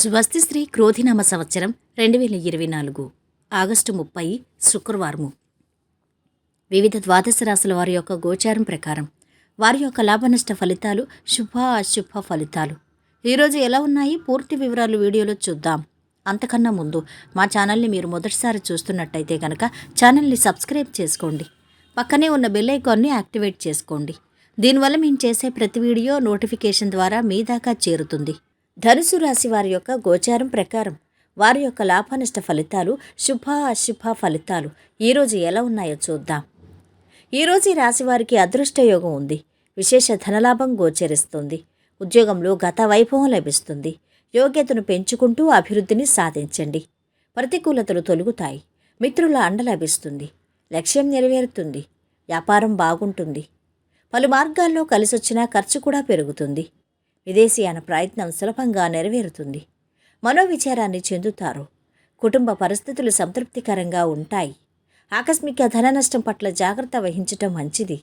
స్వస్తి శ్రీ క్రోధినామ సంవత్సరం రెండు వేల ఇరవై నాలుగు ఆగస్టు ముప్పై శుక్రవారము. వివిధ ద్వాదశ రాశుల వారి యొక్క గోచారం ప్రకారం వారి యొక్క లాభనష్ట ఫలితాలు శుభ అశుభ ఫలితాలు ఈరోజు ఎలా ఉన్నాయి? పూర్తి వివరాలు వీడియోలో చూద్దాం. అంతకన్నా ముందు మా ఛానల్ని మీరు మొదటిసారి చూస్తున్నట్టయితే కనుక ఛానల్ని సబ్స్క్రైబ్ చేసుకోండి. పక్కనే ఉన్న బెల్ ఐకాన్ని యాక్టివేట్ చేసుకోండి. దీనివల్ల మేము చేసే ప్రతి వీడియో నోటిఫికేషన్ ద్వారా మీ దాకా చేరుతుంది. ధనుసు రాశి వారి యొక్క గోచారం ప్రకారం వారి యొక్క లాభనష్ట ఫలితాలు శుభ అశుభ ఫలితాలు ఈరోజు ఎలా ఉన్నాయో చూద్దాం. ఈరోజు ఈ రాశి వారికి అదృష్ట యోగం ఉంది. విశేష ధనలాభం గోచరిస్తుంది. ఉద్యోగంలో గత వైభవం లభిస్తుంది. యోగ్యతను పెంచుకుంటూ అభివృద్ధిని సాధించండి. ప్రతికూలతలు తొలుగుతాయి. మిత్రుల అండ లభిస్తుంది. లక్ష్యం నెరవేరుతుంది. వ్యాపారం బాగుంటుంది. పలు మార్గాల్లో కలిసొచ్చినా ఖర్చు కూడా పెరుగుతుంది. విదేశీయాన ప్రయత్నం సులభంగా నెరవేరుతుంది. మనోవిచారాన్ని చెందుతారు. కుటుంబ పరిస్థితులు సంతృప్తికరంగా ఉంటాయి. ఆకస్మిక ధన నష్టం పట్ల జాగ్రత్త వహించటం మంచిది.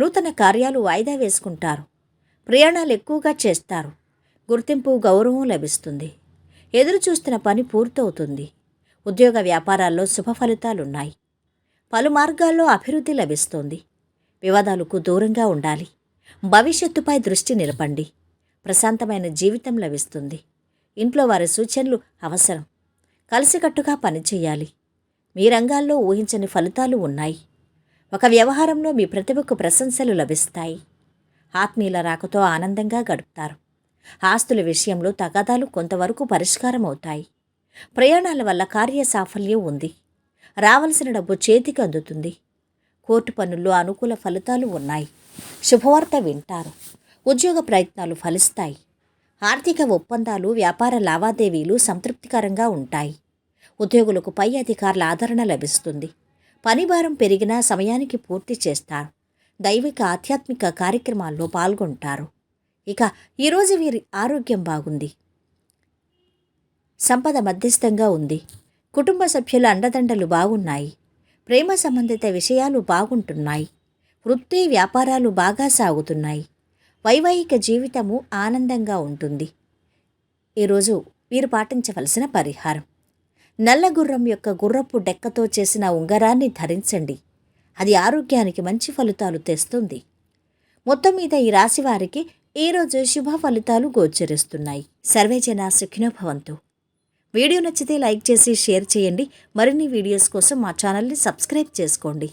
నూతన కార్యాలు వాయిదా వేసుకుంటారు. ప్రయాణాలు ఎక్కువగా చేస్తారు. గుర్తింపు గౌరవం లభిస్తుంది. ఎదురు చూస్తున్న పని పూర్తవుతుంది. ఉద్యోగ వ్యాపారాల్లో శుభ ఫలితాలున్నాయి. పలు మార్గాల్లో అభివృద్ధి లభిస్తుంది. వివాదాలకు దూరంగా ఉండాలి. భవిష్యత్తుపై దృష్టి నిలపండి. ప్రశాంతమైన జీవితం లభిస్తుంది. ఇంట్లో వారి సూచనలు అవసరం. కలిసికట్టుగా పనిచేయాలి మీ రంగాల్లో ఊహించని ఫలితాలు ఉన్నాయి. ఒక వ్యవహారంలో మీ ప్రతిభకు ప్రశంసలు లభిస్తాయి. ఆత్మీయుల రాకతో ఆనందంగా గడుపుతారు. ఆస్తుల విషయంలో తగాదాలు కొంతవరకు పరిష్కారం అవుతాయి ప్రయాణాల వల్ల కార్య సాఫల్యం ఉంది. రావలసిన డబ్బు చేతికి అందుతుంది. కోర్టు పనుల్లో అనుకూల ఫలితాలు ఉన్నాయి. శుభవార్త వింటారు. ఉద్యోగ ప్రయత్నాలు ఫలిస్తాయి. ఆర్థిక ఒప్పందాలు వ్యాపార లావాదేవీలు సంతృప్తికరంగా ఉంటాయి. ఉద్యోగులకు పై అధికారుల ఆదరణ లభిస్తుంది. పనిభారం పెరిగినా సమయానికి పూర్తి చేస్తారు. దైవిక ఆధ్యాత్మిక కార్యక్రమాల్లో పాల్గొంటారు. ఇక ఈరోజు వీరి ఆరోగ్యం బాగుంది. సంపద మధ్యస్థంగా ఉంది. కుటుంబ సభ్యుల అండదండలు బాగున్నాయి. ప్రేమ సంబంధిత విషయాలు బాగుంటున్నాయి. వృత్తి వ్యాపారాలు బాగా సాగుతున్నాయి. వైవాహిక జీవితము ఆనందంగా ఉంటుంది. ఈరోజు మీరు పాటించవలసిన పరిహారం. నల్ల గుర్రం యొక్క గుర్రపు డెక్కతో చేసిన ఉంగరాన్ని ధరించండి. అది ఆరోగ్యానికి మంచి ఫలితాలు తెస్తుంది. మొత్తం మీద ఈ రాశి వారికి ఈరోజు శుభ ఫలితాలు గోచరిస్తున్నాయి. సర్వేజన సుఖినోభవంతు వీడియో నచ్చితే లైక్ చేసి షేర్ చేయండి. మరిన్ని వీడియోస్ కోసం మా ఛానల్ని సబ్స్క్రైబ్ చేసుకోండి.